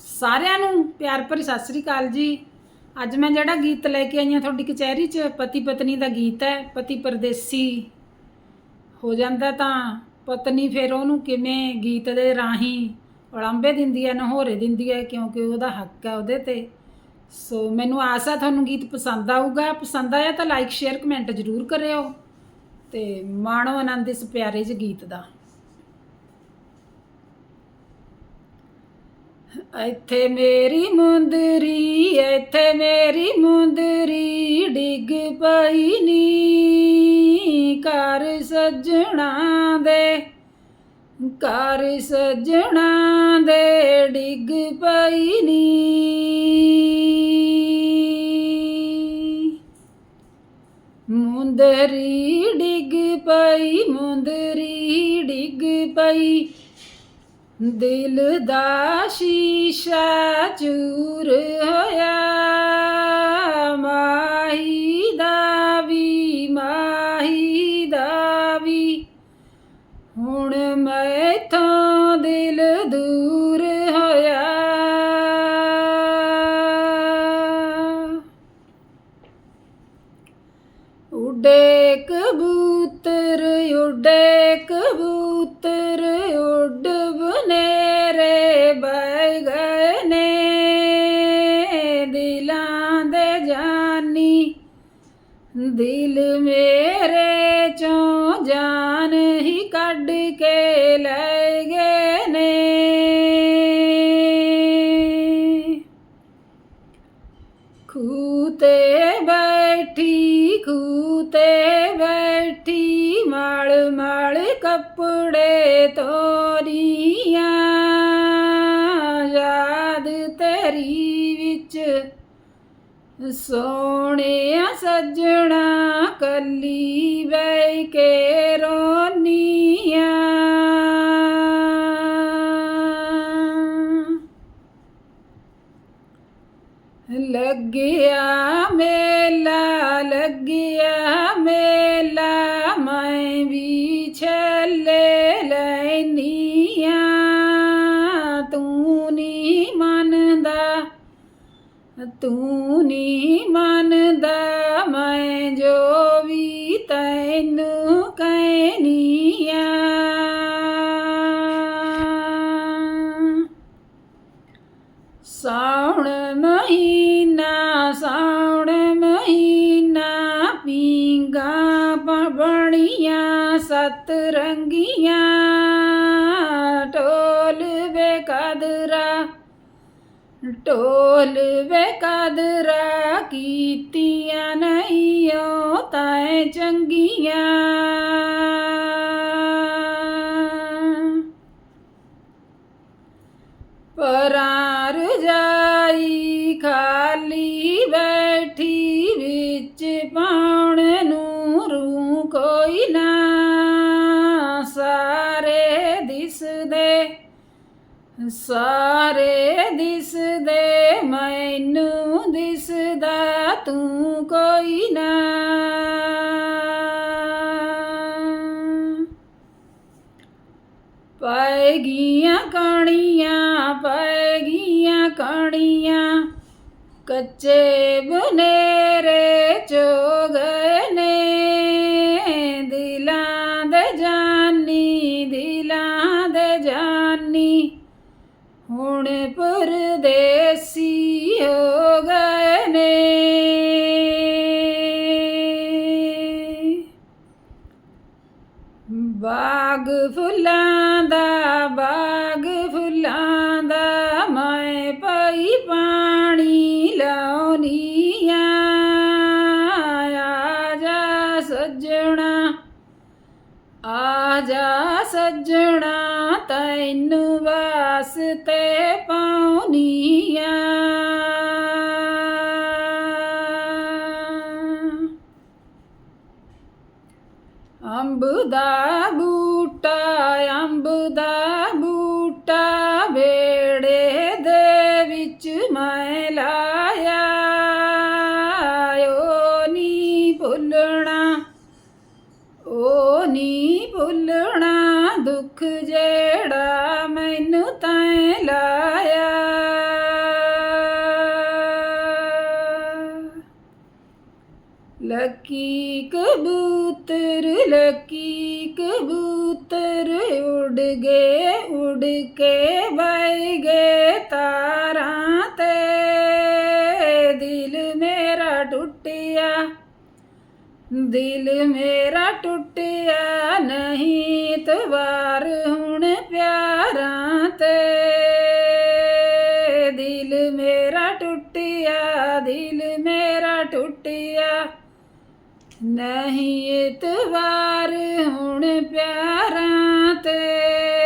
ਸਾਰਿਆਂ ਨੂੰ ਪਿਆਰ ਭਰੀ ਸਤਿ ਸ੍ਰੀ ਅਕਾਲ ਜੀ। ਅੱਜ ਮੈਂ ਜਿਹੜਾ ਗੀਤ ਲੈ ਕੇ ਆਈ ਹਾਂ ਤੁਹਾਡੀ ਕਚਹਿਰੀ 'ਚ, ਪਤੀ ਪਤਨੀ ਦਾ ਗੀਤ ਹੈ, ਪਤੀ ਪਰਦੇਸੀ। ਹੋ ਜਾਂਦਾ ਤਾਂ ਪਤਨੀ ਫਿਰ ਉਹਨੂੰ ਕਿਵੇਂ ਗੀਤ ਦੇ ਰਾਹੀਂ ਉਲੰਬੇ ਦਿੰਦੀ ਹੈ, ਨਹੋਰੇ ਦਿੰਦੀ ਹੈ, ਕਿਉਂਕਿ ਉਹਦਾ ਹੱਕ ਹੈ ਉਹਦੇ ਤੇ। ਸੋ ਮੈਨੂੰ ਆਸ ਹੈ ਤੁਹਾਨੂੰ ਗੀਤ ਪਸੰਦ ਆਊਗਾ। ਪਸੰਦ ਆਇਆ ਤਾਂ ਲਾਈਕ ਸ਼ੇਅਰ ਕਮੈਂਟ ਜ਼ਰੂਰ ਕਰਿਓ। ਤੇ ਮਾਣੋ ਆਨੰਦ ਇਸ ਪਿਆਰੇ ਜਿਹੇ ਗੀਤ ਦਾ। ਇੱਥੇ ਮੇਰੀ ਮੁੰਦਰੀ, ਇੱਥੇ ਮੇਰੀ ਮੁੰਦਰੀ ਡਿੱਗ ਪਈ ਨੀ। ਕਰ ਸੱਜਣਾ ਦੇ ਕਰ ਸੱਜਣਾ ਦੇ ਡਿੱਗ ਪਈ ਨੀ। ਮੁੰਦਰੀ ਡਿੱਗ ਪਈ, ਮੁੰਦਰੀ ਡਿੱਗ ਪਈ। ਦਿਲ ਦਾ ਸ਼ੀਸ਼ਾ ਚੂਰ ਹੋਇਆ, ਮਾਹੀ ਦਾ ਵੀ, ਮਾਹੀ ਦਾ ਵੀ। ਹੁਣ ਮੈਥੋਂ ਦਿਲ ਦੂਰ ਹੋਇਆ। ਉਡੇ ਕਬੂਤਰ ਉਡੇ ਕਬੂਤਰ ਲੈ ਨੇ। ਖੂਤੇ ਬੈਠੀ ਖੂਤੇ ਬੈਠੀ, ਮਾਲ ਮਾਲ ਕੱਪੜੇ ਤੋਰੀਆਂ। ਯਾਦ ਤੇਰੀ ਵਿੱਚ ਸੋਹਣਿਆ ਸੱਜਣਾ ਕੱਲੀ ਬੈ ਕੇ ਰੋਨੀ। ਲੱਗਿਆ ਮੇਲਾ ਲੱਗਿਆ ਮੇਲਾ, ਮੈਂ ਵੀ ਛੱਲੇ ਲੈਨੀਆਂ। ਤੂੰ ਨੀ ਮੰਨਦਾ, ਤੂੰ ਨੀ ਮੰਨਦਾ, ਮੈਂ ਜੋ ਵੀ ਤੈਨੂੰ ਕਹਿਨੀਆਂ। ਸਾਉਣ ਮਹੀ ਸੋਹਣੀਆਂ ਸਤ ਰੰਗੀਆਂ ਢੋਲ ਵੇ ਕਦਰਾ, ਢੋਲ ਵੇ ਕਦਰਾ ਕੀਤੀਆਂ ਨਹੀਂ ਓ ਤੈ ਚੰਗੀਆਂ। ਪਰਾਰ ਜਾਈ ਖਾਲ ਕੋਈ ਨਾ, ਸਾਰੇ ਦਿਸਦੇ ਸਾਰੇ ਦਿਸਦੇ, ਮੈਨੂੰ ਦਿਸਦਾ ਤੂੰ ਕੋਈ ਨਾ। ਪੈ ਗਈਆਂ ਕਣੀਆਂ ਪੈ ਗਈਆਂ ਕਣੀਆਂ, ਕੱਚੇ ਬਨੇਰੇ ਚੋ ਨੇ। ਹੁਣ ਪਰਦੇਸੀ ਹੋ ਗਏ ਬਾਗ ਫੁੱਲਾਂ ਦਾ, ਬਾਗ ਫੁੱਲਾਂ ਦਾ ਮੈਂ ਪਈ ਪਾਣੀ ਲਾਉਣੀ ਆ ਜਾ ਸੱਜਣਾ, ਆ ਜਾ ਸੱਜਣਾ। ਤੈਨੂੰ ਵਾਸਤੇ ਪਾਉਨੀਆ ਅੰਬ ਦਾ ਬੂਟਾ, ਅੰਬ ਦਾ ਬੂਟਾ ਵੇੜੇ ਦੇ ਵਿੱਚ ਮੈਂ ਲਾਇਆ। ਓ ਨੀ ਭੁੱਲਣਾ ਓ ਨੀ ਭੁੱਲਣਾ ਦੁੱਖ ਜਿਹੜਾ ਮੈਨੂੰ ਤੈਂ ਲਾਇਆ। ਲੱਕੀ ਕਬੂਤਰ ਲੱਕੀ ਕਬੂਤਰ ਉੜ ਗਏ, ਉੜ ਕੇ ਵਹਿ ਗਏ। ਦਿਲ ਮੇਰਾ ਟੁੱਟਿਆ ਨਹੀਂ ਤਵਾਰ ਹੁਣ ਪਿਆਰਾਂ ਤੇ। ਦਿਲ ਮੇਰਾ ਟੁੱਟਿਆ, ਦਿਲ ਮੇਰਾ ਟੁੱਟਿਆ ਨਹੀਂ ਇਤਵਾਰ ਹੁਣ ਪਿਆਰਾਂ ਤੇ।